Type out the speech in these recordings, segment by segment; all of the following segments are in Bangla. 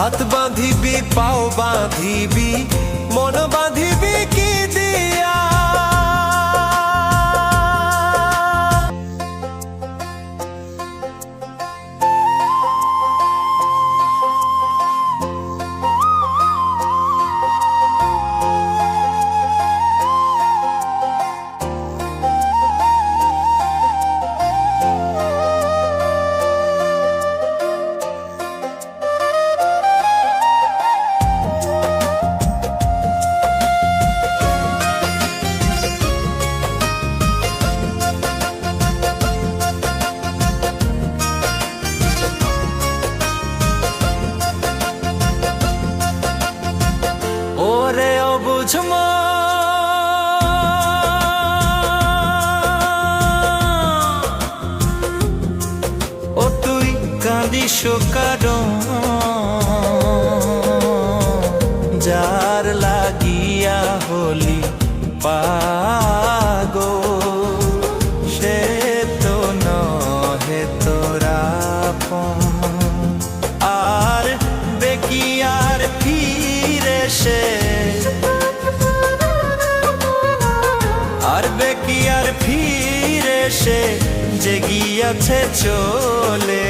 হাত বাঁধিবি পাও বাঁধিবি মন বাঁধিবি কি দিয়া? কারণ যার লাগিয়া হলি পাগো সে তো নহে তোরা আর বেকিয়ার ফিরে সে। আর বেকিয়ার ফিরে সে। যে গিয়াছে চলে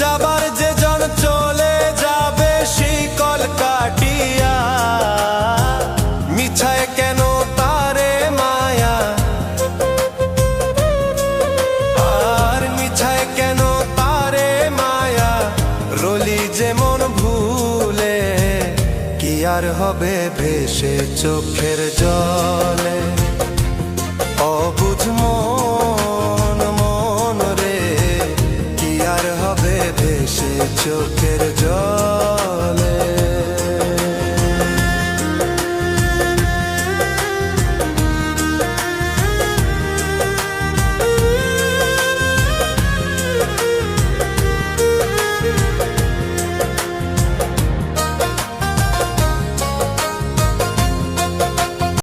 যাবার যে জন চলে যাবে শিকল কাটিয়া। মিছায় কেন তারে মায়া? আর মিছায় কেন তারে মায়া? রলি যেমন ভুলে, কি আর হবে ভেসে চোখের জলে? took